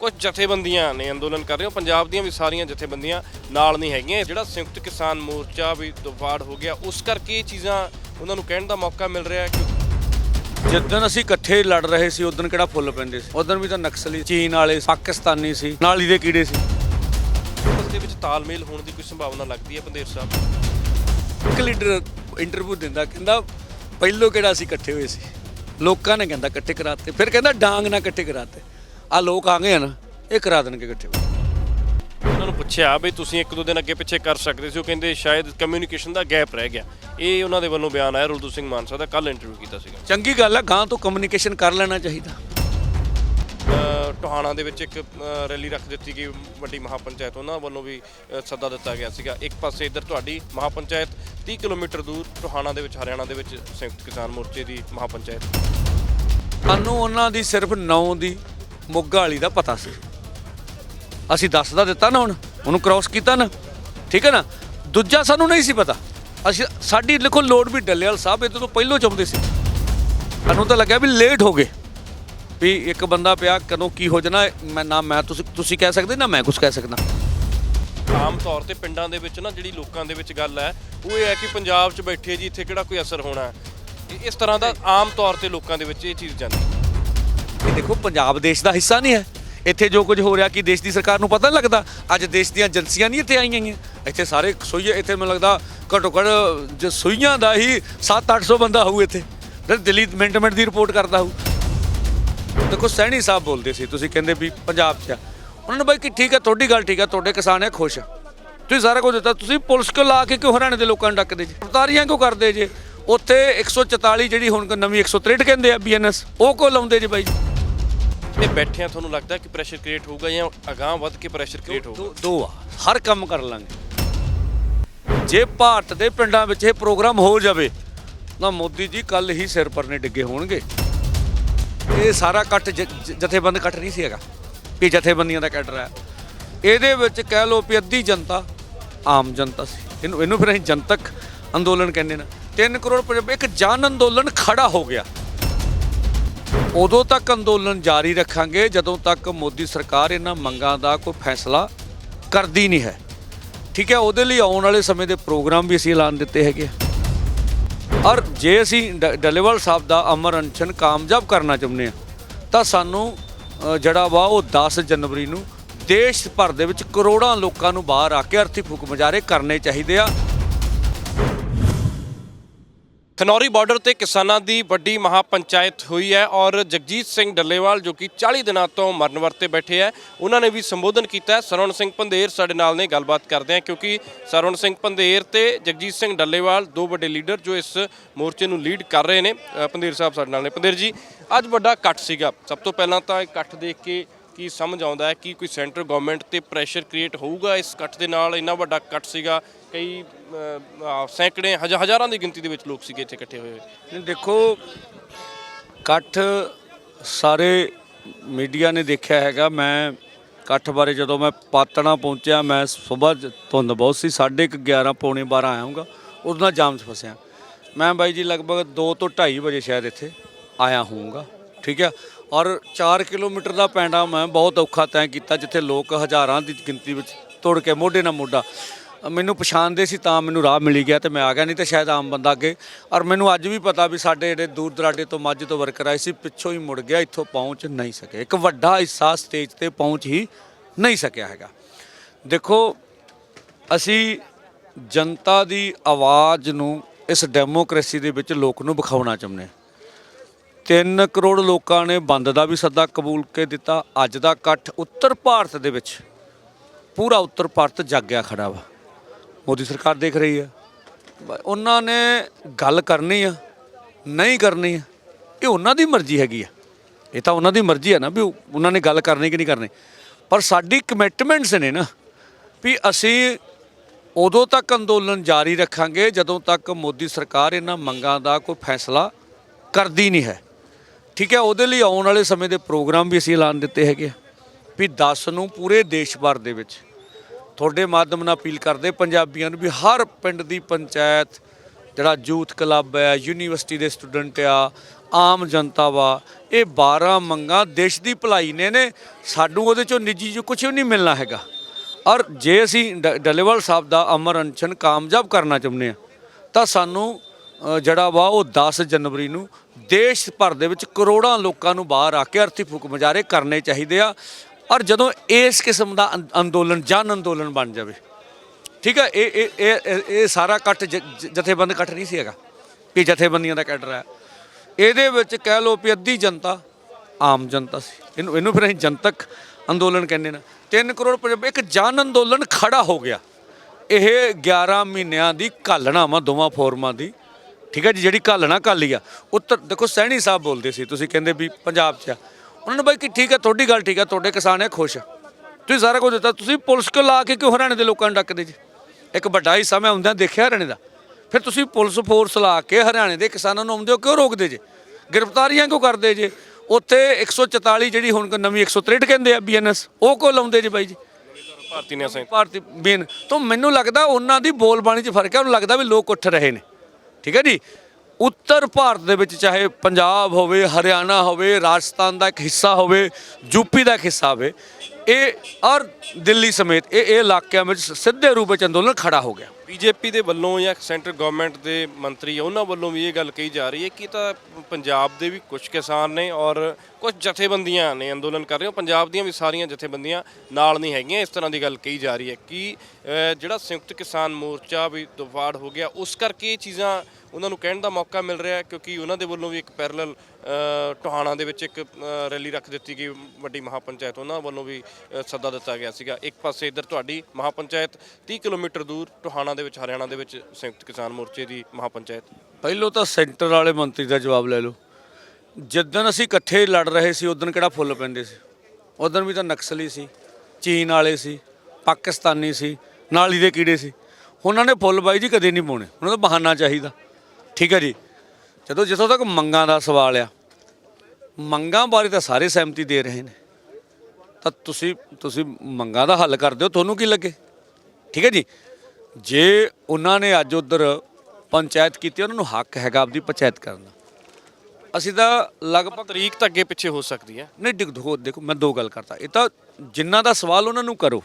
ਕੁਝ ਜਥੇਬੰਦੀਆਂ ਨੇ ਅੰਦੋਲਨ ਕਰ ਰਹੀਆਂ ਪੰਜਾਬ ਦੀਆਂ ਵੀ ਸਾਰੀਆਂ ਜਥੇਬੰਦੀਆਂ ਨਾਲ ਨਹੀਂ ਹੈਗੀਆਂ। ਜਿਹੜਾ ਸੰਯੁਕਤ ਕਿਸਾਨ ਮੋਰਚਾ ਵੀ ਦਫਾੜ ਹੋ ਗਿਆ ਉਸ ਕਰਕੇ ਇਹ ਚੀਜ਼ਾਂ ਉਹਨਾਂ ਨੂੰ ਕਹਿਣ ਦਾ ਮੌਕਾ ਮਿਲ ਰਿਹਾ ਹੈ ਕਿ ਜਿੱਦਣ ਅਸੀਂ ਇਕੱਠੇ ਲੜ ਰਹੇ ਸੀ ਉਦੋਂ ਕਿਹੜਾ ਫੁੱਲ ਪੈਂਦੇ ਸੀ? ਉਦੋਂ ਵੀ ਤਾਂ ਨਕਸਲੀ ਚੀਨ ਵਾਲੇ ਪਾਕਿਸਤਾਨੀ ਸੀ ਨਾਲੀ ਦੇ ਕੀੜੇ ਸੀ। ਆਪਸ ਦੇ ਵਿੱਚ ਤਾਲਮੇਲ ਹੋਣ ਦੀ ਕੋਈ ਸੰਭਾਵਨਾ ਲੱਗਦੀ ਹੈ ਪੰਦੇਰ ਸਾਹਿਬ? ਇੱਕ ਲੀਡਰ ਇੰਟਰਵਿਊ ਦਿੰਦਾ ਕਹਿੰਦਾ ਪਹਿਲੋਂ ਕਿਹੜਾ ਅਸੀਂ ਇਕੱਠੇ ਹੋਏ ਸੀ? ਲੋਕਾਂ ਨੇ ਕਹਿੰਦਾ ਇਕੱਠੇ ਕਰਾਤੇ ਫਿਰ ਕਹਿੰਦਾ ਡਾਂਗ ਨਾਲ ਇਕੱਠੇ ਕਰਾਤੇ। ਆ ਲੋਕ ਆ ਗਏ ਆ ਨਾ ਇਹ ਕਰਾ ਦੇਣਗੇ ਇਕੱਠੇ। ਉਹਨਾਂ ਨੂੰ ਪੁੱਛਿਆ ਵੀ ਤੁਸੀਂ ਇੱਕ ਦੋ ਦਿਨ ਅੱਗੇ ਪਿੱਛੇ ਕਰ ਸਕਦੇ ਸੀ ਉਹ ਕਹਿੰਦੇ ਸ਼ਾਇਦ ਕਮਿਊਨੀਕੇਸ਼ਨ ਦਾ ਗੈਪ ਰਹਿ ਗਿਆ। ਇਹ ਉਹਨਾਂ ਦੇ ਵੱਲੋਂ ਬਿਆਨ ਆਇਆ ਰੁਲਦੂ ਸਿੰਘ ਮਾਨਸਾ ਦਾ ਕੱਲ ਇੰਟਰਵਿਊ ਕੀਤਾ ਸੀਗਾ। ਚੰਗੀ ਗੱਲ ਹੈ ਗਾਂ ਤੋਂ ਕਮਿਊਨੀਕੇਸ਼ਨ ਕਰ ਲੈਣਾ ਚਾਹੀਦਾ। ਟੋਹਾਣਾ ਦੇ ਵਿੱਚ ਇੱਕ ਰੈਲੀ ਰੱਖ ਦਿੱਤੀ ਗਈ ਵੱਡੀ ਮਹਾਪੰਚਾਇਤ। ਉਹਨਾਂ ਵੱਲੋਂ ਵੀ ਸੱਦਾ ਦਿੱਤਾ ਗਿਆ ਸੀਗਾ। ਇੱਕ ਪਾਸੇ ਇੱਧਰ ਤੁਹਾਡੀ ਮਹਾਪੰਚਾਇਤ 30 ਕਿਲੋਮੀਟਰ ਦੂਰ ਟੋਹਾਣਾ ਦੇ ਵਿੱਚ ਹਰਿਆਣਾ ਦੇ ਵਿੱਚ ਸੰਯੁਕਤ ਕਿਸਾਨ ਮੋਰਚੇ ਦੀ ਮਹਾਪੰਚਾਇਤ। ਸਾਨੂੰ ਉਹਨਾਂ ਦੀ ਸਿਰਫ 9 ਦੀ ਮੁੱਗਾ ਵਾਲੀ ਦਾ ਪਤਾ ਸੀ। ਅਸੀਂ ਦੱਸ ਦਾ ਦਿੱਤਾ ਨਾ ਹੁਣ ਉਹਨੂੰ ਕ੍ਰਾਸ ਕੀਤਾ ਨਾ। ਠੀਕ ਹੈ ਨਾ? ਦੂਜਾ ਸਾਨੂੰ ਨਹੀਂ ਸੀ ਪਤਾ। ਅਸੀਂ ਸਾਡੀ ਲਿਖੋ ਲੋਡ ਵੀ ਡੱਲੇਵਾਲ ਸਾਹਿਬ ਇਹ ਤੋਂ ਪਹਿਲਾਂ ਚਾਹੁੰਦੇ ਸੀ। ਸਾਨੂੰ ਤਾਂ ਲੱਗਿਆ ਵੀ ਲੇਟ ਹੋ ਗਏ। ਵੀ ਇੱਕ ਬੰਦਾ ਪਿਆ ਕਦੋਂ ਕੀ ਹੋ ਜਾਣਾ ਮੈਂ ਨਾ ਮੈਂ ਤੁਸੀਂ ਤੁਸੀਂ ਕਹਿ ਸਕਦੇ ਨਾ ਮੈਂ ਕੁਝ ਕਹਿ ਸਕਦਾ। ਆਮ ਤੌਰ ਤੇ ਪਿੰਡਾਂ ਦੇ ਵਿੱਚ ਨਾ ਜਿਹੜੀ ਲੋਕਾਂ ਦੇ ਵਿੱਚ ਗੱਲ ਹੈ ਉਹ ਇਹ ਹੈ ਕਿ ਪੰਜਾਬ 'ਚ ਬੈਠੇ ਜੀ ਇੱਥੇ ਕਿਹੜਾ ਕੋਈ ਅਸਰ ਹੋਣਾ ਹੈ? ਇਸ ਤਰ੍ਹਾਂ ਦਾ ਆਮ ਤੌਰ ਤੇ ਲੋਕਾਂ ਦੇ ਵਿੱਚ ਇਹ ਚੀਜ਼ ਜਾਂਦੀ ਹੈ। ਇਹ ਦੇਖੋ, ਪੰਜਾਬ ਦੇਸ਼ ਦਾ ਹਿੱਸਾ ਨਹੀਂ ਹੈ। ਇੱਥੇ ਜੋ ਕੁਝ ਹੋ ਰਿਹਾ, ਕਿ ਦੇਸ਼ ਦੀ ਸਰਕਾਰ ਨੂੰ ਪਤਾ ਨਹੀਂ ਲੱਗਦਾ? ਅੱਜ ਦੇਸ਼ ਦੀਆਂ ਏਜੰਸੀਆਂ ਨਹੀਂ ਇੱਥੇ ਆਈਆਂ ਗਈਆਂ। ਇੱਥੇ ਸਾਰੇ ਸੋਈਏ ਇੱਥੇ ਮੈਨੂੰ ਲੱਗਦਾ ਘੱਟੋ ਘੱਟ ਜੇ ਸੂਈਆਂ ਦਾ ਹੀ 7-800 ਬੰਦਾ ਹੋਊ ਇੱਥੇ। ਤੇ ਦਿੱਲੀ ਮਿੰਟ ਦੀ ਰਿਪੋਰਟ ਕਰਦਾ ਹੋਊ। ਦੇਖੋ, ਸੈਣੀ ਸਾਹਿਬ ਬੋਲਦੇ ਸੀ, ਤੁਸੀਂ ਕਹਿੰਦੇ ਵੀ ਪੰਜਾਬ 'ਚ ਆ। ਉਹਨਾਂ ਨੇ ਬਾਈ ਕਿ ਠੀਕ ਹੈ, ਤੁਹਾਡੀ ਗੱਲ ਠੀਕ ਹੈ, ਤੁਹਾਡੇ ਕਿਸਾਨ ਹੈ ਖੁਸ਼ ਆ। ਤੁਸੀਂ ਸਾਰਾ ਕੁਝ ਦਿੱਤਾ, ਤੁਸੀਂ ਪੁਲਿਸ ਕੋਲ ਲਾ ਕੇ ਕਿਉਂ ਹਰਿਆਣੇ ਦੇ ਲੋਕਾਂ ਨੂੰ ਡੱਕਦੇ ਜੀ? ਗ੍ਰਿਫਤਾਰੀਆਂ ਕਿਉਂ ਕਰਦੇ ਜੇ? ਉੱਥੇ 144 ਜਿਹੜੀ ਹੁਣ ਨਵੀਂ 163 ਕਹਿੰਦੇ ਆ ਬੀਐਨਐਸ ਉਹ ਕੋ ਲਾਉਂਦੇ ਜੇ ਬਾਈ ਇਹ ਬੈਠਿਆਂ ਤੁਹਾਨੂੰ ਲੱਗਦਾ ਕਿ ਪ੍ਰੈਸ਼ਰ ਕ੍ਰੀਏਟ ਹੋਊਗਾ ਜਾਂ ਅਗਾਹ ਵੱਧ ਕੇ ਪ੍ਰੈਸ਼ਰ ਕ੍ਰੀਏਟ ਹੋਊਗਾ? ਦੋ ਦੋ ਆ। ਹਰ ਕੰਮ ਕਰ ਲਾਂਗੇ। ਜੇ ਭਾਰਤ ਦੇ ਪਿੰਡਾਂ ਵਿੱਚ ਇਹ ਪ੍ਰੋਗਰਾਮ ਹੋ ਜਾਵੇ ਤਾਂ ਮੋਦੀ ਜੀ ਕੱਲ ਹੀ ਸਿਰ ਪਰ ਨੇ ਡਿੱਗੇ ਹੋਣਗੇ। ਇਹ ਸਾਰਾ ਕੱਟ ਜਥੇਬੰਦ ਕੱਟ ਨਹੀਂ ਸੀ ਹੈਗਾ। ਵੀ ਜਥੇਬੰਦੀਆਂ ਦਾ ਕੱਟ ਰਿਹਾ ਇਹਦੇ ਵਿੱਚ ਕਹਿ ਲਓ ਵੀ ਅੱਧੀ ਜਨਤਾ ਆਮ ਜਨਤਾ ਸੀ। ਇਹਨੂੰ ਇਹਨੂੰ ਫਿਰ ਅਸੀਂ ਜਨਤਕ ਅੰਦੋਲਨ ਕਹਿੰਦੇ ਨੇ। 3 ਕਰੋੜ ਪੰਜਾਬੀ ਇੱਕ ਜਨ ਅੰਦੋਲਨ ਖੜਾ ਹੋ ਗਿਆ। ਉਦੋਂ ਤੱਕ ਅੰਦੋਲਨ ਜਾਰੀ ਰੱਖਾਂਗੇ, ਜਦੋਂ ਤੱਕ ਮੋਦੀ ਸਰਕਾਰ ਇਹਨਾਂ ਮੰਗਾਂ ਦਾ ਕੋਈ ਫੈਸਲਾ ਕਰਦੀ ਨਹੀਂ ਹੈ ਠੀਕ ਹੈ, ਉਹਦੇ ਲਈ ਆਉਣ ਵਾਲੇ ਸਮੇਂ ਦੇ ਪ੍ਰੋਗਰਾਮ ਵੀ ਅਸੀਂ ਐਲਾਨ ਦਿੱਤੇ ਹੈਗੇ ਆ। ਔਰ ਜੇ ਅਸੀਂ ਡ- ਡੱਲੇਵਾਲ ਸਾਹਿਬ ਦਾ ਅਮਰ ਅਨਸ਼ਨ ਕਾਮਯਾਬ ਕਰਨਾ ਚਾਹੁੰਦੇ ਆ ਤਾਂ ਸਾਨੂੰ ਜਿਹੜਾ ਵਾ ਉਹ 10 ਜਨਵਰੀ ਨੂੰ ਦੇਸ਼ ਭਰ ਦੇ ਵਿੱਚ ਕਰੋੜਾਂ ਲੋਕਾਂ ਨੂੰ ਬਾਹਰ ਆ ਕੇ ਅਰਥੀ ਫੂਕ ਮੁਜ਼ਾਹਰੇ ਕਰਨੇ ਚਾਹੀਦੇ ਆ ਖਨੌਰੀ ਬਾਰਡਰ ਤੇ ਕਿਸਾਨਾਂ ਦੀ ਵੱਡੀ ਮਹਾਪੰਚਾਇਤ ਹੋਈ ਹੈ ਔਰ ਜਗਜੀਤ ਸਿੰਘ ਡੱਲੇਵਾਲ ਜੋ ਕਿ 40 ਦਿਨਾਂ ਤੋਂ ਮਰਨ ਵਰਤੇ ਬੈਠੇ ਹੈ ਉਹਨਾਂ ਨੇ ਵੀ ਸੰਬੋਧਨ ਕੀਤਾ ਹੈ। ਸਰਵਣ ਸਿੰਘ ਪੰਧੇਰ ਸਾਡੇ ਨਾਲ ਨੇ ਗੱਲਬਾਤ ਕਰਦੇ ਹਾਂ ਕਿਉਂਕਿ ਸਰਵਣ ਸਿੰਘ ਪੰਧੇਰ ਤੇ ਜਗਜੀਤ ਸਿੰਘ ਡੱਲੇਵਾਲ ਦੋ ਵੱਡੇ ਲੀਡਰ ਜੋ ਇਸ ਮੋਰਚੇ ਨੂੰ ਲੀਡ ਕਰ ਰਹੇ ਨੇ। ਅ, ਪੰਧੇਰ ਸਾਹਿਬ ਸਾਡੇ ਨਾਲ ਨੇ। ਪੰਧੇਰ ਜੀ ਅੱਜ ਵੱਡਾ ਇਕੱਠ ਸੀਗਾ। ਸਭ ਤੋਂ ਪਹਿਲਾਂ ਤਾਂ ਇਹ ਇਕੱਠ ਦੇਖ ਕੇ ਕੀ ਸਮਝ ਆਉਂਦਾ ਹੈ ਕਿ ਕੋਈ ਸੈਂਟਰ ਗਵਰਨਮੈਂਟ ਤੇ ਪ੍ਰੈਸ਼ਰ ਕ੍ਰੀਏਟ ਹੋਊਗਾ ਇਸ ਇਕੱਠ ਦੇ ਨਾਲ? ਇੰਨਾ ਵੱਡਾ ਇਕੱਠ ਸੀਗਾ ਕਈ ਅ, ਸੈਂਕੜੇ ਹਜ਼ਾ- ਹਜ਼ਾਰਾਂ ਦੀ ਗਿਣਤੀ ਦੇ ਵਿੱਚ ਲੋਕ ਸੀਗੇ ਇੱਥੇ ਇਕੱਠੇ ਹੋਏ ਨਹੀਂ ਦੇਖੋ ਇਕੱਠ ਸਾਰੇ ਮੀਡੀਆ ਨੇ ਦੇਖਿਆ ਹੈਗਾ। ਮੈਂ ਇਕੱਠ ਬਾਰੇ ਜਦੋਂ ਮੈਂ ਪਾਤਣਾ ਪਹੁੰਚਿਆ ਮੈਂ ਸਵੇਰ ਧੁੰਦ ਬਹੁਤ ਸੀ 11:30 ਪੌਣੇ 12 ਆਇਆਂਗਾ ਉਦੋਂ ਨਾਲ ਜਾਮ 'ਚ ਫਸਿਆ। ਮੈਂ ਬਾਈ ਜੀ ਲਗਭਗ 2 ਤੋਂ 2:30 ਵਜੇ ਸ਼ਾਇਦ ਇੱਥੇ ਆਇਆ ਹੋਊਂਗਾ ਠੀਕ ਹੈ ਔਰ 4 ਕਿਲੋਮੀਟਰ ਦਾ ਪੈਂਡਾ ਮੈਂ ਬਹੁਤ ਔਖਾ ਤੈਅ ਕੀਤਾ, ਜਿੱਥੇ ਲੋਕ ਹਜ਼ਾਰਾਂ ਦੀ ਗਿਣਤੀ ਵਿੱਚ ਤੁੜ ਕੇ ਮੋਢੇ ਨਾਲ ਮੋਢਾ। ਮੈਨੂੰ ਪਛਾਣਦੇ ਸੀ ਤਾਂ ਮੈਨੂੰ ਰਾਹ ਮਿਲੀ ਗਿਆ ਤੇ ਮੈਂ ਆ ਗਿਆ, ਨਹੀਂ ਤਾਂ ਸ਼ਾਇਦ ਆਮ ਬੰਦਾ ਅੱਗੇ। ਔਰ ਮੈਨੂੰ ਅੱਜ ਵੀ ਪਤਾ ਵੀ ਸਾਡੇ ਜਿਹੜੇ ਦੂਰ ਦਰਾਡੇ ਤੋਂ ਮੱਝ ਤੋਂ ਵਰਕਰ ਆਏ ਸੀ, ਪਿੱਛੋਂ ਹੀ ਮੁੜ ਗਿਆ, ਇੱਥੋਂ ਪਹੁੰਚ ਨਹੀਂ ਸਕੇ। ਇੱਕ ਵੱਡਾ ਹਿੱਸਾ ਸਟੇਜ ਤੇ ਪਹੁੰਚ ਹੀ ਨਹੀਂ ਸਕਿਆ ਹੈਗਾ। ਦੇਖੋ, ਅਸੀਂ ਜਨਤਾ ਦੀ ਆਵਾਜ਼ ਨੂੰ ਇਸ ਡੈਮੋਕ੍ਰੇਸੀ ਦੇ ਵਿੱਚ ਲੋਕ ਨੂੰ ਵਿਖਾਉਣਾ ਚਾਹੁੰਦੇ 3 ਕਰੋੜ ਲੋਕਾਂ ਨੇ ਬੰਦ ਦਾ ਵੀ ਸੱਦਾ ਕਬੂਲ ਕੇ ਦਿੱਤਾ। ਅੱਜ ਦਾ ਇਕੱਠ ਉੱਤਰ ਭਾਰਤ ਦੇ ਵਿੱਚ। ਪੂਰਾ ਉੱਤਰ ਭਾਰਤ ਜਾਗਿਆ ਖੜਾ ਵਾ। ਮੋਦੀ ਸਰਕਾਰ ਦੇਖ ਰਹੀ ਆ। ਉਹਨਾਂ ਨੇ ਗੱਲ ਕਰਨੀ ਆ, ਨਹੀਂ ਕਰਨੀ ਆ, ਇਹ ਉਹਨਾਂ ਦੀ ਮਰਜ਼ੀ ਹੈਗੀ ਆ। ਇਹ ਤਾਂ ਉਹਨਾਂ ਦੀ ਮਰਜ਼ੀ ਹੈ ਨਾ ਵੀ ਉਹਨਾਂ ਨੇ ਗੱਲ ਕਰਨੀ ਕਿ ਨਹੀਂ ਕਰਨੀ। ਪਰ ਸਾਡੀ ਕਮਿਟਮੈਂਟਸ ਨੇ ਨਾ ਵੀ ਅਸੀਂ ਉਦੋਂ ਤੱਕ ਅੰਦੋਲਨ ਜਾਰੀ ਰੱਖਾਂਗੇ ਜਦੋਂ ਤੱਕ ਮੋਦੀ ਸਰਕਾਰ ਇਹਨਾਂ ਮੰਗਾਂ ਦਾ ਕੋਈ ਫੈਸਲਾ ਕਰਦੀ ਨਹੀਂ ਹੈ। ਠੀਕ ਹੈ, ਉਹਦੇ ਲਈ ਆਉਣ ਵਾਲੇ ਸਮੇਂ ਦੇ ਪ੍ਰੋਗਰਾਮ ਵੀ ਅਸੀਂ ਐਲਾਨ ਦਿੱਤੇ ਹੈਗੇ ਆ ਵੀ 10 ਨੂੰ ਪੂਰੇ ਦੇਸ਼ ਭਰ ਦੇ ਵਿੱਚ ਤੁਹਾਡੇ ਮਾਧਿਅਮ ਨਾਲ ਅਪੀਲ ਕਰਦੇ ਪੰਜਾਬੀਆਂ ਨੂੰ ਵੀ ਹਰ ਪਿੰਡ ਦੀ ਪੰਚਾਇਤ, ਜਿਹੜਾ ਯੂਥ ਕਲੱਬ ਹੈ, ਯੂਨੀਵਰਸਿਟੀ ਦੇ ਸਟੂਡੈਂਟ ਆ, ਆਮ ਜਨਤਾ ਵਾ, ਇਹ 12 ਮੰਗਾਂ ਦੇਸ਼ ਦੀ ਭਲਾਈ ਨੇ ਨੇ ਸਾਨੂੰ ਉਹਦੇ ਚੋਂ ਨਿੱਜੀ ਜੋ ਕੁਝ ਵੀ ਨਹੀਂ ਮਿਲਣਾ ਹੈਗਾ। ਔਰ ਜੇ ਅਸੀਂ ਡ- ਡੱਲੇਵਾਲ ਸਾਹਿਬ ਦਾ ਅਮਰ ਅਨਸ਼ਨ ਕਾਮਯਾਬ ਕਰਨਾ ਚਾਹੁੰਦੇ ਆ ਤਾਂ ਸਾਨੂੰ ਜਿਹੜਾ ਵਾ ਉਹ 10 ਜਨਵਰੀ ਨੂੰ ਦੇਸ਼ ਭਰ ਦੇ ਵਿੱਚ ਕਰੋੜਾਂ ਲੋਕਾਂ ਨੂੰ ਬਾਹਰ ਆ ਕੇ ਅਰਥੀ ਫੂਕ ਮੁਜ਼ਾਹਰੇ ਕਰਨੇ ਚਾਹੀਦੇ ਆ। ਔਰ ਜਦੋਂ ਇਸ ਕਿਸਮ ਦਾ ਅੰ- ਅੰਦੋਲਨ, ਜਨ ਅੰਦੋਲਨ ਬਣ ਜਾਵੇ, ਠੀਕ ਹੈ ਇਹ ਇਹ, ਇਹ- ਸਾਰਾ ਇਕੱਠ ਜ- ਜਥੇਬੰਦ ਇਕੱਠ ਨਹੀਂ ਸੀ ਹੈਗਾ ਕਿ ਜਥੇਬੰਦੀਆਂ ਦਾ ਕੈਡਰ ਹੈ। ਇਹਦੇ ਵਿੱਚ ਕਹਿ ਲਓ ਵੀ ਅੱਧੀ ਜਨਤਾ ਆਮ ਜਨਤਾ ਸੀ। ਇਹਨੂੰ ਇਹਨੂੰ ਫਿਰ ਅਸੀਂ ਜਨਤਕ ਅੰਦੋਲਨ ਕਹਿੰਦੇ ਨਾ। 3 ਕਰੋੜ ਪੰਜਾਬ, ਇੱਕ ਜਨ ਅੰਦੋਲਨ ਖੜਾ ਹੋ ਗਿਆ। ਇਹ 11 ਮਹੀਨਿਆਂ ਦੀ ਘਾਲਣਾ ਵਾ ਦੋਵਾਂ ਫੋਰਮਾਂ ਦੀ। ਠੀਕ ਹੈ ਜੀ ਜਿਹੜੀ ਘਾਲਣਾ ਘਾਲੀ ਆ। ਉੱਤਰ ਦੇਖੋ ਸੈਣੀ ਸਾਹਿਬ ਬੋਲਦੇ ਸੀ ਤੁਸੀਂ ਕਹਿੰਦੇ ਵੀ ਪੰਜਾਬ 'ਚ ਆ। ਉਹਨਾਂ ਨੇ ਬਾਈ ਕਿ ਠੀਕ ਹੈ ਤੁਹਾਡੀ ਗੱਲ ਠੀਕ ਹੈ ਤੁਹਾਡੇ ਕਿਸਾਨ ਹੈ ਖੁਸ਼। ਤੁਸੀਂ ਸਾਰਾ ਕੁਝ ਦਿੱਤਾ ਤੁਸੀਂ ਪੁਲਿਸ ਕੋਲ ਲਾ ਕੇ ਕਿਉਂ ਹਰਿਆਣੇ ਦੇ ਲੋਕਾਂ ਨੂੰ ਡੱਕਦੇ ਜੀ? ਇੱਕ ਵੱਡਾ ਹਿੱਸਾ ਮੈਂ ਆਉਂਦਿਆਂ ਦੇਖਿਆ ਹਰਿਆਣੇ ਦਾ। ਫਿਰ ਤੁਸੀਂ ਪੁਲਿਸ ਫੋਰਸ ਲਾ ਕੇ ਹਰਿਆਣੇ ਦੇ ਕਿਸਾਨਾਂ ਨੂੰ ਆਉਂਦੇ ਹੋ ਕਿਉਂ ਰੋਕਦੇ ਜੇ? ਗ੍ਰਿਫਤਾਰੀਆਂ ਕਿਉਂ ਕਰਦੇ ਜੇ? ਉੱਥੇ 144 ਜਿਹੜੀ ਹੁਣ ਨਵੀਂ 163 ਕਹਿੰਦੇ ਆ ਬੀਐਨਐਸ ਉਹ ਕੋ ਲਾਉਂਦੇ ਜੇ ਬਾਈ ਜੀ? ਭਾਰਤੀ ਨੇ ਭਾਰਤੀ ਬੀਨ ਤੋਂ ਮੈਨੂੰ ਲੱਗਦਾ ਉਹਨਾਂ ਦੀ ਬੋਲਬਾਣੀ 'ਚ ਫ਼ਰਕ ਹੈ ਉਹਨੂੰ ਲੱਗਦਾ ਵੀ ਲੋਕ ਉੱਠ ਰਹੇ ਨੇ। ਠੀਕ ਹੈ ਜੀ? ਉੱਤਰ ਭਾਰਤ ਦੇ ਵਿੱਚ ਚਾਹੇ ਪੰਜਾਬ ਹੋਵੇ, ਹਰਿਆਣਾ ਹੋਵੇ, ਰਾਜਸਥਾਨ ਦਾ ਇੱਕ ਹਿੱਸਾ ਹੋਵੇ ਯੂਪੀ ਦਾ ਇੱਕ ਹਿੱਸਾ ਹੋਵੇ, ਇਹ ਔਰ ਦਿੱਲੀ ਸਮੇਤ ਇਹ ਇਹ ਇਲਾਕਿਆਂ ਵਿੱਚ ਸਿੱਧੇ ਰੂਪ ਵਿੱਚ ਅੰਦੋਲਨ ਖੜਾ ਹੋ ਗਿਆ। ਬੀਜੇਪੀ ਦੇ ਵੱਲੋਂ ਜਾਂ ਸੈਂਟਰ ਗਵਰਨਮੈਂਟ ਦੇ ਮੰਤਰੀ ਉਹਨਾਂ ਵੱਲੋਂ ਵੀ ਇਹ ਗੱਲ ਕਹੀ ਜਾ ਰਹੀ ਹੈ ਕਿ ਤਾਂ ਪੰਜਾਬ ਦੇ ਵੀ ਕੁਝ ਕਿਸਾਨ ਨੇ ਔਰ ਕੁਝ ਜਥੇਬੰਦੀਆਂ ਨੇ ਅੰਦੋਲਨ ਕਰ ਰਹੇ ਹੋ। ਪੰਜਾਬ ਦੀਆਂ ਵੀ ਸਾਰੀਆਂ ਜਥੇਬੰਦੀਆਂ ਨਾਲ ਨਹੀਂ ਹੈਗੀਆਂ। ਇਸ ਤਰ੍ਹਾਂ ਦੀ ਗੱਲ ਕਹੀ ਜਾ ਰਹੀ ਹੈ ਕਿ ਜਿਹੜਾ ਸੰਯੁਕਤ ਕਿਸਾਨ ਮੋਰਚਾ ਵੀ ਦੁਫਾੜ ਹੋ ਗਿਆ, ਉਸ ਕਰਕੇ ਇਹ ਚੀਜ਼ਾਂ ਉਹਨਾਂ ਨੂੰ ਕਹਿਣ ਦਾ ਮੌਕਾ ਮਿਲ ਰਿਹਾ ਕਿਉਂਕਿ ਉਹਨਾਂ ਦੇ ਵੱਲੋਂ ਵੀ ਇੱਕ ਪੈਰਲਲ ਟੋਹਾਣਾ ਦੇ ਵਿੱਚ ਇੱਕ ਰੈਲੀ ਰੱਖ ਦਿੱਤੀ ਗਈ। ਵੱਡੀ ਮਹਾਪੰਚਾਇਤ ਉਹਨਾਂ ਵੱਲੋਂ ਵੀ ਸੱਦਾ ਦਿੱਤਾ ਗਿਆ ਸੀਗਾ। ਇੱਕ ਪਾਸੇ ਇੱਧਰ ਤੁਹਾਡੀ ਮਹਾਪੰਚਾਇਤ 30 ਕਿਲੋਮੀਟਰ ਦੂਰ ਟੋਹਾਣਾ ਦੇ ਵਿੱਚ, ਹਰਿਆਣਾ ਦੇ ਵਿੱਚ ਸੰਯੁਕਤ ਕਿਸਾਨ ਮੋਰਚੇ ਦੀ ਮਹਾਪੰਚਾਇਤ। ਪਹਿਲੋਂ ਤਾਂ ਸੈਂਟਰ ਵਾਲੇ ਮੰਤਰੀ ਦਾ ਜਵਾਬ ਲੈ ਲਓ। ਜਿੱਦਣ ਅਸੀਂ ਇਕੱਠੇ ਲੜ ਰਹੇ ਸੀ, ਉਦੋਂ ਕਿਹੜਾ ਫੁੱਲ ਪੈਂਦੇ ਸੀ? ਉਦੋਂ ਵੀ ਤਾਂ ਨਕਸਲੀ ਸੀ, ਚੀਨ ਵਾਲੇ ਸੀ, ਪਾਕਿਸਤਾਨੀ ਸੀ, ਨਾਲੀ ਦੇ ਕੀੜੇ ਸੀ। ਉਹਨਾਂ ਨੇ ਫੁੱਲ ਬਾਈ ਜੀ ਕਦੇ ਨਹੀਂ ਪਾਉਣੇ, ਉਹਨਾਂ ਦਾ ਬਹਾਨਾ ਚਾਹੀਦਾ। ਠੀਕ ਹੈ ਜੀ? ਜਦੋਂ, ਜਿੱਥੋਂ ਤੱਕ ਮੰਗਾਂ ਦਾ ਸਵਾਲ ਆ, ਮੰਗਾਂ ਬਾਰੇ ਤਾਂ ਸਾਰੇ ਸਹਿਮਤੀ ਦੇ ਰਹੇ ਨੇ। ਤਾਂ ਤੁਸੀਂ ਤੁਸੀਂ ਮੰਗਾਂ ਦਾ ਹੱਲ ਕਰ ਦਿਓ, ਤੁਹਾਨੂੰ ਕੀ ਲੱਗੇ? ਠੀਕ ਹੈ ਜੀ? ਜੇ ਉਹਨਾਂ ਨੇ ਅੱਜ ਉਧਰ ਪੰਚਾਇਤ ਕੀਤੀ, ਉਹਨਾਂ ਨੂੰ ਹੱਕ ਹੈਗਾ ਆਪਦੀ ਪੰਚਾਇਤ ਕਰਨ ਦਾ। ਅਸੀਂ ਤਾਂ ਲਗਭਗ ਤਰੀਕ ਤਾਂ ਅੱਗੇ ਪਿੱਛੇ ਹੋ ਸਕਦੀ ਹੈ। ਨਹੀਂ ਡਿਗ ਦੇਖੋ ਦੇਖੋ ਮੈਂ ਦੋ ਗੱਲ ਕਰਤਾ ਇਹ ਤਾਂ ਜਿਨ੍ਹਾਂ ਦਾ ਸਵਾਲ ਉਹਨਾਂ ਨੂੰ ਕਰੋ।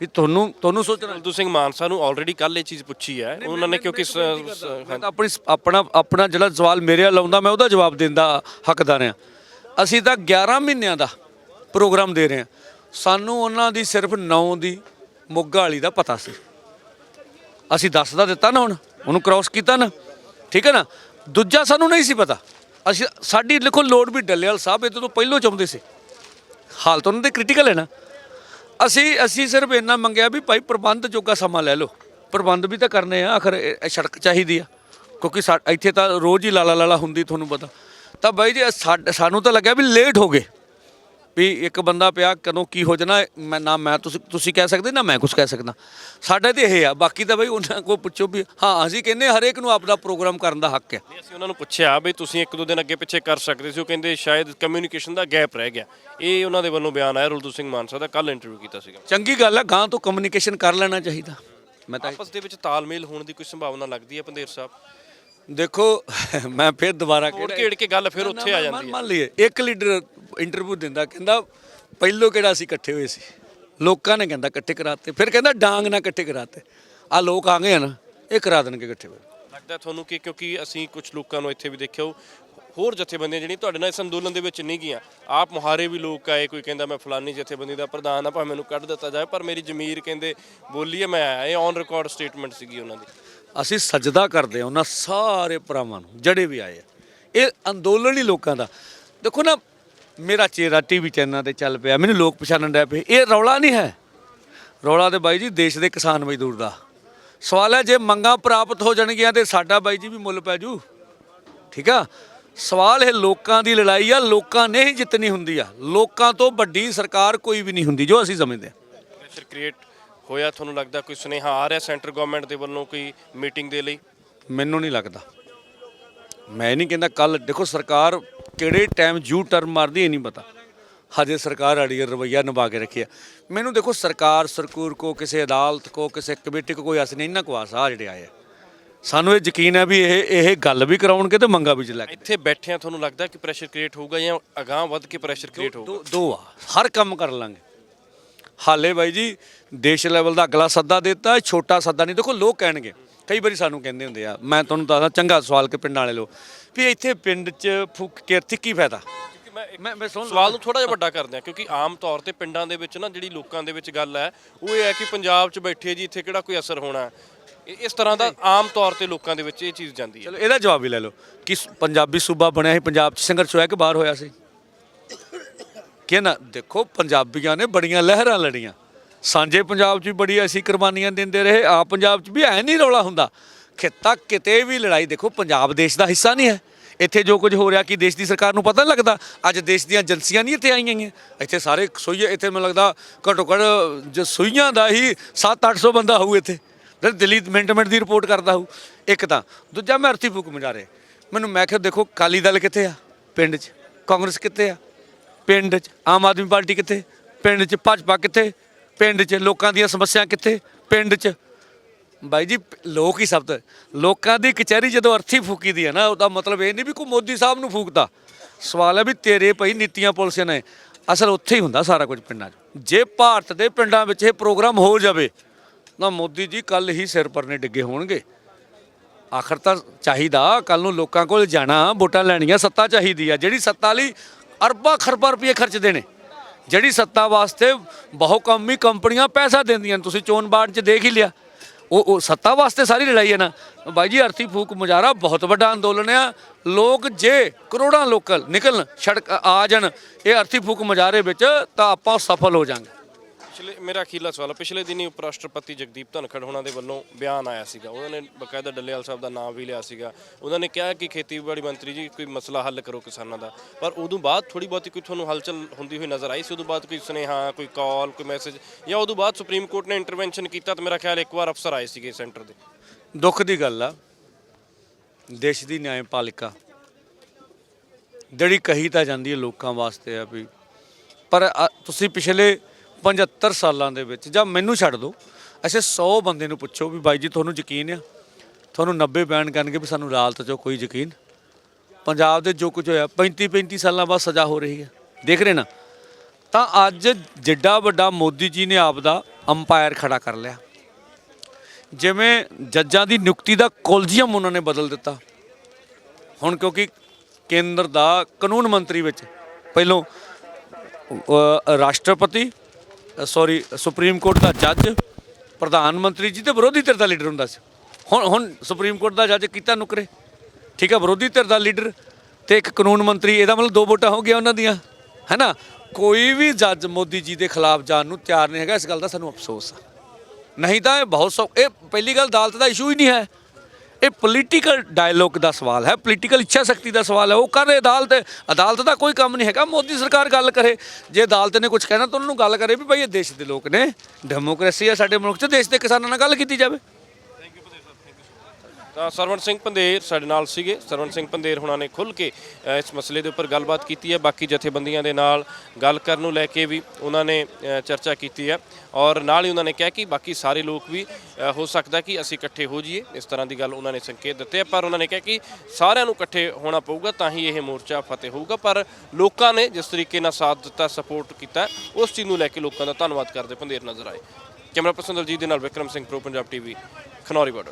ਵੀ ਤੁਹਾਨੂੰ ਤੁਹਾਨੂੰ ਸੋਚਣਾ ਕੁਲਦੂ ਸਿੰਘ ਮਾਨਸਾ ਨੂੰ ਆਲਰੇਡੀ ਕੱਲ ਇਹ ਚੀਜ਼ ਪੁੱਛੀ ਹੈ। ਉਹਨਾਂ ਨੇ ਕਿਉਂਕਿ ਆਪਣੀ ਆਪਣਾ ਆਪਣਾ ਜਿਹੜਾ ਸਵਾਲ ਮੇਰੇ ਵੱਲ ਆਉਂਦਾ ਮੈਂ ਉਹਦਾ ਜਵਾਬ ਦੇਣ ਦਾ ਹੱਕਦਾਰ ਹਾਂ। ਅਸੀਂ ਤਾਂ 11 ਮਹੀਨਿਆਂ ਦਾ ਪ੍ਰੋਗਰਾਮ ਦੇ ਰਹੇ ਹਾਂ। ਸਾਨੂੰ ਉਹਨਾਂ ਦੀ ਸਿਰਫ 9 ਦੀ ਮੁੱਗਾ ਵਾਲੀ ਦਾ ਪਤਾ ਸੀ। ਅਸੀਂ 10 ਦਾ ਦਿੱਤਾ ਨਾ ਹੁਣ। ਉਹਨੂੰ ਕ੍ਰਾਸ ਕੀਤਾ ਨਾ। ਠੀਕ ਹੈ ਨਾ? ਦੂਜਾ ਸਾਨੂੰ ਨਹੀਂ ਸੀ ਪਤਾ। ਅਸੀਂ ਸਾਡੀ ਲਿਖੋ ਲੋਡ ਵੀ ਡੱਲੇਵਾਲ ਸਾਹਿਬ ਇਹਦੇ ਤੋਂ ਪਹਿਲਾਂ ਚਾਹੁੰਦੇ ਸੀ। ਹਾਲਤ ਉਹਨਾਂ ਦੇ ਕ੍ਰਿਟੀਕਲ ਹੈ ਨਾ। ਅਸੀਂ ਅਸੀਂ ਸਿਰਫ ਇੰਨਾ ਮੰਗਿਆ ਵੀ ਭਾਈ ਪ੍ਰਬੰਧ ਜੋਗਾ ਸਮਾਂ ਲੈ ਲਓ। ਪ੍ਰਬੰਧ ਵੀ ਤਾਂ ਕਰਨੇ ਆ, ਆਖਰ ਇਹ- ਸੜਕ ਚਾਹੀਦੀ ਆ। ਕਿਉਂਕਿ ਸਾ- ਇੱਥੇ ਤਾਂ ਰੋਜ਼ ਹੀ ਲਾਲਾ ਲਾਲਾ ਹੁੰਦੀ, ਤੁਹਾਨੂੰ ਪਤਾ। ਤਾਂ ਬਾਈ ਜੀ ਸਾਡ- ਸਾਨੂੰ ਤਾਂ ਲੱਗਿਆ ਵੀ ਲੇਟ ਹੋ ਗਏ। ਵੀ ਇੱਕ ਬੰਦਾ ਪਿਆ ਕਦੋਂ ਕੀ ਹੋ ਜਾਣਾ ਮੈਂ ਨਾ ਮੈਂ ਤੁਸੀਂ ਤੁਸੀਂ ਕਹਿ ਸਕਦੇ ਨਾ ਮੈਂ ਕੁਝ ਕਹਿ ਸਕਦਾ। ਸਾਡੇ ਤੇ ਇਹ ਆ ਬਾਕੀ ਤਾਂ ਬਈ ਉਹਨਾਂ ਕੋਲ ਪੁੱਛੋ ਵੀ ਹਾਂ ਅਸੀਂ ਕਹਿੰਦੇ ਹਰੇਕ ਨੂੰ ਆਪਦਾ ਪ੍ਰੋਗਰਾਮ ਕਰਨ ਦਾ ਹੱਕ ਹੈ। ਅਸੀਂ ਉਹਨਾਂ ਨੂੰ ਪੁੱਛਿਆ ਵੀ ਤੁਸੀਂ ਇੱਕ ਦੋ ਦਿਨ ਅੱਗੇ ਪਿੱਛੇ ਕਰ ਸਕਦੇ ਸੀ ਉਹ ਕਹਿੰਦੇ ਸ਼ਾਇਦ ਕਮਿਊਨੀਕੇਸ਼ਨ ਦਾ ਗੈਪ ਰਹਿ ਗਿਆ। ਇਹ ਉਹਨਾਂ ਦੇ ਵੱਲੋਂ ਬਿਆਨ ਆਇਆ ਰੁਲਦੂ ਸਿੰਘ ਮਾਨਸਾ ਦਾ ਕੱਲ ਇੰਟਰਵਿਊ ਕੀਤਾ ਸੀਗਾ। ਚੰਗੀ ਗੱਲ ਹੈ ਗਾਂ ਤੋਂ ਕਮਿਊਨੀਕੇਸ਼ਨ ਕਰ ਲੈਣਾ ਚਾਹੀਦਾ। ਮੈਂ ਤਾਂ ਆਪਸ ਦੇ ਵਿੱਚ ਤਾਲਮੇਲ ਹੋਣ ਦੀ ਕੋਈ ਸੰਭਾਵਨਾ ਲੱਗਦੀ ਹੈ ਪੰਦੇਰ ਸਾਹਿਬ? ਦੇਖੋ ਮੈਂ ਫਿਰ ਦੁਬਾਰਾ ਕੋੜ ਘੇੜ ਕੇ ਗੱਲ ਫਿਰ ਉੱਥੇ ਆ ਜਾਂਦੀ ਹੈ। ਮੰਨ ਲਈਏ ਇੱਕ ਲੀਡਰ ਇੰਟਰਵਿਊ ਦਿੰਦਾ ਕਹਿੰਦਾ ਪਹਿਲੋਂ ਕਿਹੜਾ ਅਸੀਂ ਇਕੱਠੇ ਹੋਏ ਸੀ? ਲੋਕਾਂ ਨੇ ਕਹਿੰਦਾ ਇਕੱਠੇ ਕਰਾਤੇ ਫਿਰ ਕਹਿੰਦਾ ਡਾਂਗ ਨਾ ਇਕੱਠੇ ਕਰਾਤੇ। ਆ ਲੋਕ ਆ ਗਏ ਆ ਨਾ ਇਹ ਕਰਾ ਦੇਣਗੇ ਇਕੱਠੇ ਹੋਏ ਲੱਗਦਾ ਤੁਹਾਨੂੰ ਕਿ ਕਿਉਂਕਿ ਅਸੀਂ ਕੁਝ ਲੋਕਾਂ ਨੂੰ ਇੱਥੇ ਵੀ ਦੇਖਿਓ ਹੋਰ ਜਥੇਬੰਦੀਆਂ ਜਿਹੜੀਆਂ ਤੁਹਾਡੇ ਨਾਲ ਇਸ ਅੰਦੋਲਨ ਦੇ ਵਿੱਚ ਨਹੀਂ ਗਈਆਂ। ਆਪ ਮੁਹਾਰੇ ਵੀ ਲੋਕ ਆਏ, ਕੋਈ ਕਹਿੰਦਾ ਮੈਂ ਫਲਾਨੀ ਜਥੇਬੰਦੀ ਦਾ ਪ੍ਰਧਾਨ ਆ, ਭਾਵੇਂ ਮੈਨੂੰ ਕੱਢ ਦਿੱਤਾ ਜਾਏ ਪਰ ਮੇਰੀ ਜ਼ਮੀਰ ਕਹਿੰਦੇ ਬੋਲੀ ਹੈ ਮੈਂ ਆਇਆ। ਇਹ ਔਨ ਰਿਕਾਰਡ ਸਟੇਟਮੈਂਟ ਸੀਗੀ ਉਹਨਾਂ ਦੀ। ਅਸੀਂ ਸਜਦਾ ਕਰਦੇ ਹਾਂ ਉਹਨਾਂ ਸਾਰੇ ਭਰਾਵਾਂ ਨੂੰ, ਜਿਹੜੇ ਵੀ ਆਏ ਆ। ਇਹ ਅੰਦੋਲਨ ਹੀ ਲੋਕਾਂ ਦਾ। ਦੇਖੋ ਨਾ, ਮੇਰਾ ਚਿਹਰਾ ਟੀਵੀ ਚੈਨਲ ਤੇ ਚੱਲ ਪਿਆ, ਮੈਨੂੰ ਲੋਕ ਪਛਾਣਨ ਡੈ ਪਏ। ਇਹ ਰੌਲਾ ਨਹੀਂ ਹੈ। ਰੌਲਾ ਤੇ ਬਾਈ ਜੀ, ਦੇਸ਼ ਦੇ ਕਿਸਾਨ ਮਜ਼ਦੂਰ ਦਾ। ਸਵਾਲ ਹੈ, ਜੇ ਮੰਗਾਂ ਪ੍ਰਾਪਤ ਹੋ ਜਾਣਗੀਆਂ ਤੇ ਸਾਡਾ ਬਾਈ ਜੀ ਵੀ ਮੁੱਲ ਪੈ ਜੂ। ਠੀਕ ਆ? ਸਵਾਲ ਇਹ ਲੋਕਾਂ ਦੀ ਲੜਾਈ ਆ ਲੋਕਾਂ ਨੇ ਹੀ ਜਿੱਤਣੀ ਹੁੰਦੀ ਆ। ਲੋਕਾਂ ਤੋਂ ਵੱਡੀ ਸਰਕਾਰ ਕੋਈ ਵੀ ਨਹੀਂ ਹੁੰਦੀ ਜੋ ਅਸੀਂ ਸਮਝਦੇ ਹਾਂ ਪ੍ਰੈਸ਼ਰ ਕ੍ਰੀਏਟ ਹੋਇਆ ਤੁਹਾਨੂੰ ਲੱਗਦਾ ਕੋਈ ਸੁਨੇਹਾ ਆ ਰਿਹਾ ਸੈਂਟਰ ਗਵਰਨਮੈਂਟ ਦੇ ਵੱਲੋਂ ਕੋਈ ਮੀਟਿੰਗ ਦੇ ਲਈ? ਮੈਨੂੰ ਨਹੀਂ ਲੱਗਦਾ। ਮੈਂ ਨਹੀਂ ਕਹਿੰਦਾ ਕੱਲ ਦੇਖੋ ਸਰਕਾਰ ਕਿਹੜੇ ਟਾਈਮ ਯੂ ਟਰਨ ਮਾਰਦੀ ਇਹ ਨਹੀਂ ਪਤਾ। ਹਜੇ ਸਰਕਾਰ ਅੜੀ ਰਵਈਆ ਨਿਭਾ ਕੇ ਰੱਖਿਆ ਮੈਨੂੰ ਦੇਖੋ ਸਰਕਾਰ ਸਰਕੂਰ ਕੋ ਕਿਸੇ ਅਦਾਲਤ ਕੋ ਕਿਸੇ ਕਮੇਟੀ ਕੋ ਕੋਈ ਅਸ ਨਹੀਂ ਇਹਨਾਂ ਕੋ ਆਸ ਆ ਜਿਹੜੇ ਆਏ ਆ। ਸਾਨੂੰ ਇਹ ਯਕੀਨ ਹੈ ਵੀ ਇਹ ਇਹ ਗੱਲ ਵੀ ਕਰਾਉਣਗੇ ਤੇ ਮੰਗਾ ਵੀ ਚ ਲੈ ਕੇ ਇੱਥੇ ਬੈਠਿਆਂ ਤੁਹਾਨੂੰ ਲੱਗਦਾ ਕਿ ਪ੍ਰੈਸ਼ਰ ਕ੍ਰੀਏਟ ਹੋਊਗਾ ਜਾਂ ਅਗਾਂਹ ਵੱਧ ਕੇ ਪ੍ਰੈਸ਼ਰ ਕ੍ਰੀਏਟ ਹੋਊਗਾ? ਦੋ ਦੋ ਆ। ਹਰ ਕੰਮ ਕਰ ਲਾਂਗੇ। ਹਾਲੇ ਬਾਈ ਜੀ ਦੇਸ਼ ਲੈਵਲ ਦਾ ਅਗਲਾ ਸੱਦਾ ਦਿੱਤਾ ਛੋਟਾ ਸੱਦਾ ਨਹੀਂ। ਦੇਖੋ ਲੋਕ ਕਹਿਣਗੇ ਕਈ ਵਾਰੀ ਸਾਨੂੰ ਕਹਿੰਦੇ ਹੁੰਦੇ ਆ ਮੈਂ ਤੁਹਾਨੂੰ ਦੱਸਦਾ ਚੰਗਾ ਸਵਾਲ ਕਿ ਪਿੰਡਾਂ ਵਾਲੇ ਲੋਕ ਵੀ ਇੱਥੇ ਪਿੰਡ 'ਚ ਫੁੱਕ ਕੇ ਇੱਥੇ ਕੀ ਫਾਇਦਾ? ਮੈਂ ਮੈਂ ਸੁਣ ਸਵਾਲ ਨੂੰ ਥੋੜਾ ਜਿਹਾ ਵੱਡਾ ਕਰਦੇ ਆ ਕਿਉਂਕਿ ਆਮ ਤੌਰ ਤੇ ਪਿੰਡਾਂ ਦੇ ਵਿੱਚ ਨਾ ਜਿਹੜੀ ਲੋਕਾਂ ਦੇ ਵਿੱਚ ਗੱਲ ਹੈ ਉਹ ਇਹ ਹੈ ਕਿ ਪੰਜਾਬ 'ਚ ਬੈਠੇ ਜੀ ਇੱਥੇ ਕਿਹੜਾ ਕੋਈ ਅਸਰ ਹੋਣਾ। ਇਹ- ਇਸ ਤਰ੍ਹਾਂ ਦਾ ਆਮ ਤੌਰ ਤੇ ਲੋਕਾਂ ਦੇ ਵਿੱਚ ਇਹ ਚੀਜ਼ ਜਾਂਦੀ ਹੈ। ਚਲੋ, ਇਹਦਾ ਜਵਾਬ ਵੀ ਲੈ ਲਓ ਕਿ ਸ- ਪੰਜਾਬੀ ਸੂਬਾ ਬਣਿਆ ਸੀ, ਪੰਜਾਬ 'ਚ ਸੰਘਰਸ਼ ਹੋਇਆ ਕਿ ਬਾਹਰ ਹੋਇਆ ਸੀ? ਕਿ ਨਾ, ਦੇਖੋ, ਪੰਜਾਬੀਆਂ ਨੇ ਬੜੀਆਂ ਲਹਿਰਾਂ ਲੜੀਆਂ। ਸਾਂਝੇ ਪੰਜਾਬ 'ਚ ਵੀ ਬੜੀ ਐਸੀ ਕੁਰਬਾਨੀਆਂ ਦਿੰਦੇ ਰਹੇ ਆ ਪੰਜਾਬ 'ਚ ਵੀ ਐ ਨਹੀਂ ਰੌਲਾ ਹੁੰਦਾ। ਖਿੱਤਾ ਕਿਤੇ ਵੀ ਲੜਾਈ, ਦੇਖੋ, ਪੰਜਾਬ ਦੇਸ਼ ਦਾ ਹਿੱਸਾ ਨਹੀਂ ਹੈ। ਇੱਥੇ ਜੋ ਕੁਝ ਹੋ ਰਿਹਾ ਕਿ ਦੇਸ਼ ਦੀ ਸਰਕਾਰ ਨੂੰ ਪਤਾ ਨਹੀਂ ਲੱਗਦਾ, ਅੱਜ ਦੇਸ਼ ਦੀਆਂ ਏਜੰਸੀਆਂ ਨਹੀਂ ਇੱਥੇ ਆਈਆਂ ਗਈਆਂ। ਇੱਥੇ ਸਾਰੇ ਸੋਈਏ, ਇੱਥੇ ਮੈਨੂੰ ਲੱਗਦਾ ਘੱਟੋ ਘੱਟ ਜ ਸੂਈਆਂ ਦਾ ਹੀ 7-800 ਬੰਦਾ ਹੋਊ ਇੱਥੇ। ਫਿਰ ਦਿੱਲੀ ਮਿੰਟ ਮਿੰਟ ਦੀ ਰਿਪੋਰਟ ਕਰਦਾ ਹੋਊ। ਇੱਕ ਤਾਂ। ਦੂਜਾ ਮੈਂ ਅਰਥੀ ਫੂਕ ਮਜਾਰੇ। ਮੈਨੂੰ ਮੈਂ ਕਿਹਾ, ਦੇਖੋ ਕਾਲੀ ਦਲ ਕਿੱਥੇ ਆ? ਪਿੰਡ 'ਚ। ਕਾਂਗਰਸ ਕਿੱਥੇ ਆ? ਪਿੰਡ 'ਚ। ਆਮ ਆਦਮੀ ਪਾਰਟੀ ਕਿੱਥੇ? ਪਿੰਡ 'ਚ ਭਾਜਪਾ ਕਿੱਥੇ? ਪਿੰਡ 'ਚ ਲੋਕਾਂ ਦੀਆਂ ਸਮੱਸਿਆ ਕਿੱਥੇ? ਪਿੰਡ 'ਚ। ਬਾਈ ਜੀ, ਲੋਕ ਹੀ ਸਭ ਤੋਂ ਲੋਕਾਂ ਦੀ ਕਚਹਿਰੀ ਜਦੋਂ ਅਰਥੀ ਫੂਕੀ ਦੀ ਹੈ ਨਾ, ਉਹਦਾ ਮਤਲਬ ਇਹ ਨਹੀਂ ਵੀ ਕੋਈ ਮੋਦੀ ਸਾਹਿਬ ਨੂੰ ਫੂਕਦਾ। ਸਵਾਲ ਹੈ ਵੀ ਤੇਰੇ ਪਈ ਨੀਤੀਆਂ ਪੁਲਿਸ ਨੇ। ਅਸਲ ਉੱਥੇ ਹੀ ਹੁੰਦਾ ਸਾਰਾ ਕੁਝ ਪਿੰਡਾਂ 'ਚ। ਜੇ ਭਾਰਤ ਦੇ ਪਿੰਡਾਂ ਵਿੱਚ ਇਹ ਪ੍ਰੋਗਰਾਮ ਹੋ ਜਾਵੇ ਨਾ ਮੋਦੀ ਜੀ ਕੱਲ ਹੀ ਸਿਰ ਪਰਨੇ ਡਿੱਗੇ ਹੋਣਗੇ। ਆਖਰ ਤਾਂ ਚਾਹੀਦਾ ਕੱਲ ਨੂੰ ਲੋਕਾਂ ਕੋਲ ਜਾਣਾ, ਵੋਟਾਂ ਲੈਣੀਆਂ, ਸੱਤਾ ਚਾਹੀਦੀ ਆ। ਜਿਹੜੀ ਸੱਤਾ ਲਈ ਅਰਬਾਂ ਖਰਬਾਂ ਰੁਪਏ ਖਰਚਦੇ ਨੇ ਜਿਹੜੀ ਸੱਤਾ ਵਾਸਤੇ ਬਹੁ ਬਹੁਕੌਮੀ ਕੰਪਨੀਆਂ ਪੈਸਾ ਦਿੰਦੀਆਂ ਤੁਸੀਂ ਚੋਣ ਬਾੜ 'ਚ ਦੇਖ ਹੀ ਲਿਆ। ਉਹ ਉਹ ਸੱਤਾ ਵਾਸਤੇ ਸਾਰੀ ਲੜਾਈ ਹੈ ਨਾ। ਬਾਈ ਜੀ, ਅਰਥੀ ਫੂਕ ਮੁਜ਼ਾਹਰਾ ਬਹੁਤ ਵੱਡਾ ਅੰਦੋਲਨ ਆ। ਲੋਕ ਜੇ ਕਰੋੜਾਂ ਲੋਕਲ ਨਿਕਲਣ, ਸੜਕ ਆ ਜਾਣ, ਇਹ ਅਰਥੀ ਫੂਕ ਮੁਜ਼ਾਹਰੇ ਵਿੱਚ ਤਾਂ ਆਪਾਂ ਸਫਲ ਹੋ ਜਾਾਂਗੇ। ਪਿਛਲੇ, ਮੇਰਾ ਅਖੀਲਾ ਸਵਾਲ ਹੈ ਪਿਛਲੇ ਦਿਨੀ ਉਪ ਰਾਸ਼ਟਰਪਤੀ ਜਗਦੀਪ ਧਨਖੜ ਉਹਨਾਂ ਦੇ ਵੱਲੋਂ ਬਿਆਨ ਆਇਆ ਸੀਗਾ। ਉਹਨਾਂ ਨੇ ਬਕਾਇਦਾ ਡੱਲੇਵਾਲ ਸਾਹਿਬ ਦਾ ਨਾਮ ਵੀ ਲਿਆ ਸੀਗਾ। ਉਹਨਾਂ ਨੇ ਕਿਹਾ ਕਿ ਖੇਤੀਬਾੜੀ ਮੰਤਰੀ ਜੀ, ਕੋਈ ਮਸਲਾ ਹੱਲ ਕਰੋ ਕਿਸਾਨਾਂ ਦਾ। ਪਰ ਉਦੋਂ ਬਾਅਦ ਥੋੜੀ ਬਹੁਤੀ ਕੋਈ ਤੁਹਾਨੂੰ ਹਲਚਲ ਹੁੰਦੀ ਹੋਈ ਨਜ਼ਰ ਆਈ ਸੀ? ਉਦੋਂ ਬਾਅਦ ਕੋਈ ਸੁਨੇਹਾ, ਕੋਈ ਕਾਲ ਕੋਈ ਮੈਸੇਜ ਜਾਂ ਉਦੋਂ ਬਾਅਦ ਸੁਪਰੀਮ ਕੋਰਟ ਨੇ ਇੰਟਰਵੈਂਸ਼ਨ ਕੀਤਾ ਤਾਂ ਮੇਰਾ ਖਿਆਲ ਇੱਕ ਵਾਰ ਅਫਸਰ ਆਏ ਸੀਗੇ ਸੈਂਟਰ ਦੇ? ਦੁੱਖ ਦੀ ਗੱਲ ਆ। ਦੇਸ਼ ਦੀ ਨਿਆਂਪਾਲਿਕਾ। ਜਿਹੜੀ ਕਹੀ ਤਾਂ ਜਾਂਦੀ ਹੈ ਲੋਕਾਂ ਵਾਸਤੇ ਆ ਵੀ, ਪਰ ਅ- ਤੁਸੀਂ ਪਿਛਲੇ 75 ਸਾਲਾਂ ਦੇ ਵਿੱਚ, ਜਾਂ ਮੈਨੂੰ ਛੱਡ ਦਿਓ ਐਸੇ 100 ਬੰਦੇ ਨੂੰ ਪੁੱਛੋ ਵੀ ਬਾਈ ਜੀ, ਤੁਹਾਨੂੰ ਯਕੀਨ ਆ? ਤੁਹਾਨੂੰ 90 ਬੈਨ ਕਰਨਗੇ ਵੀ ਸਾਨੂੰ ਅਦਾਲਤ 'ਚੋਂ ਕੋਈ ਯਕੀਨ? ਪੰਜਾਬ ਦੇ ਜੋ ਕੁਝ ਹੋਇਆ 35 35 ਸਾਲਾਂ ਬਾਅਦ ਸਜ਼ਾ ਹੋ ਰਹੀ ਹੈ। ਦੇਖ ਰਹੇ ਨਾ? ਤਾਂ ਅੱਜ ਜਿੱਡਾ ਵੱਡਾ ਮੋਦੀ ਜੀ ਨੇ ਆਪ ਦਾ ਅੰਪਾਇਰ ਖੜਾ ਕਰ ਲਿਆ। ਜਿਵੇਂ ਜੱਜਾਂ ਦੀ ਨਿਯੁਕਤੀ ਦਾ ਕੋਲਜੀਅਮ ਉਹਨਾਂ ਨੇ ਬਦਲ ਦਿੱਤਾ। ਹੁਣ ਕਿਉਂਕਿ ਕੇਂਦਰ ਦਾ ਕਾਨੂੰਨ ਮੰਤਰੀ ਵਿੱਚ ਪਹਿਲੋਂ ਰਾਸ਼ਟਰਪਤੀ ਸੌਰੀ ਸੁਪਰੀਮ ਕੋਰਟ ਦਾ ਜੱਜ ਪ੍ਰਧਾਨ ਮੰਤਰੀ ਜੀ ਤੇ ਵਿਰੋਧੀ ਧਿਰ ਦਾ ਲੀਡਰ ਹੁੰਦਾ ਸੀ। ਹੁਣ ਹੁਣ ਸੁਪਰੀਮ ਕੋਰਟ ਦਾ ਜੱਜ ਕੀਤਾ ਨੁਕਰੇ। ਠੀਕ ਹੈ ਵਿਰੋਧੀ ਧਿਰ ਦਾ ਲੀਡਰ ਤੇ ਇੱਕ ਕਾਨੂੰਨ ਮੰਤਰੀ, ਇਹਦਾ ਮਤਲਬ ਦੋ ਵੋਟਾਂ ਹੋ ਗਿਆ ਉਹਨਾਂ ਦੀਆਂ। ਹੈਨਾ? ਕੋਈ ਵੀ ਜੱਜ ਮੋਦੀ ਜੀ ਦੇ ਖਿਲਾਫ ਜਾਣ ਨੂੰ ਤਿਆਰ ਨਹੀਂ ਹੈਗਾ, ਇਸ ਗੱਲ ਦਾ ਸਾਨੂੰ ਅਫਸੋਸ ਆ। ਨਹੀਂ ਤਾਂ ਇਹ ਬਹੁਤ ਸੌ, ਇਹ ਪਹਿਲੀ ਗੱਲ ਅਦਾਲਤ ਦਾ ਇਸ਼ੂ ਹੀ ਨਹੀਂ ਹੈ। ਇਹ ਪੋਲੀਟੀਕਲ ਡਾਇਲੋਗ ਦਾ ਸਵਾਲ ਹੈ ਪੋਲੀਟੀਕਲ ਇੱਛਾ ਸ਼ਕਤੀ ਦਾ ਸਵਾਲ ਹੈ, ਉਹ ਕਰ ਰਹੇ ਅਦਾਲਤ ਅਦਾਲਤ ਦਾ ਕੋਈ ਕੰਮ ਨਹੀਂ ਹੈਗਾ, ਮੋਦੀ ਸਰਕਾਰ ਗੱਲ ਕਰੇ। ਜੇ ਅਦਾਲਤ ਨੇ ਕੁਝ ਕਹਿਣਾ ਤਾਂ ਉਹਨਾਂ ਨੂੰ ਗੱਲ ਕਰੇ ਵੀ ਭਾਈ ਇਹ ਦੇਸ਼ ਦੇ ਲੋਕ ਨੇ ਡੈਮੋਕ੍ਰੇਸੀ ਹੈ ਸਾਡੇ ਮੁਲਕ 'ਚ, ਦੇਸ਼ ਦੇ ਕਿਸਾਨਾਂ ਨਾਲ ਗੱਲ ਕੀਤੀ ਜਾਵੇ। ਤਾਂ ਸਰਵਣ ਸਿੰਘ ਪੰਦੇਰ ਸਾਡੇ ਨਾਲ ਸੀਗੇ। ਸਰਵਣ ਸਿੰਘ ਪੰਦੇਰ ਹੁਣਾਂ ਨੇ ਖੁੱਲ ਕੇ ਇਸ ਮਸਲੇ ਦੇ ਉੱਪਰ ਗੱਲਬਾਤ ਕੀਤੀ ਹੈ। ਬਾਕੀ ਜਥੇਬੰਦੀਆਂ ਦੇ ਨਾਲ ਗੱਲ ਕਰਨ ਨੂੰ ਲੈ ਕੇ ਵੀ ਉਹਨਾਂ ਨੇ ਚਰਚਾ ਕੀਤੀ ਹੈ ਔਰ ਨਾਲ ਹੀ ਉਹਨਾਂ ਨੇ ਕਿਹਾ ਕਿ ਬਾਕੀ ਸਾਰੇ ਲੋਕ ਵੀ ਹੋ ਸਕਦਾ ਕਿ ਅਸੀਂ ਇਕੱਠੇ ਹੋ ਜਾਈਏ। ਇਸ ਤਰ੍ਹਾਂ ਦੀ ਗੱਲ ਉਹਨਾਂ ਨੇ ਸੰਕੇਤ ਦਿੱਤੇ ਆ, ਪਰ ਉਹਨਾਂ ਨੇ ਕਿਹਾ ਕਿ ਸਾਰਿਆਂ ਨੂੰ ਇਕੱਠੇ ਹੋਣਾ ਪਊਗਾ, ਤਾਂ ਹੀ ਇਹ ਮੋਰਚਾ ਫਤਿਹ ਹੋਊਗਾ। ਪਰ ਲੋਕਾਂ ਨੇ ਜਿਸ ਤਰੀਕੇ ਨਾਲ ਸਾਥ ਦਿੱਤਾ ਸਪੋਰਟ ਕੀਤਾ, ਉਸ ਚੀਜ਼ ਨੂੰ ਲੈ ਕੇ ਲੋਕਾਂ ਦਾ ਧੰਨਵਾਦ ਕਰਦੇ ਪੰਦੇਰ ਨਜ਼ਰ ਆਏ। ਕੈਮਰਾ ਪਰਸਨ ਦਲਜੀਤ ਦੇ ਨਾਲ Vikram Singh, pro Punjab TV, Khanauri border.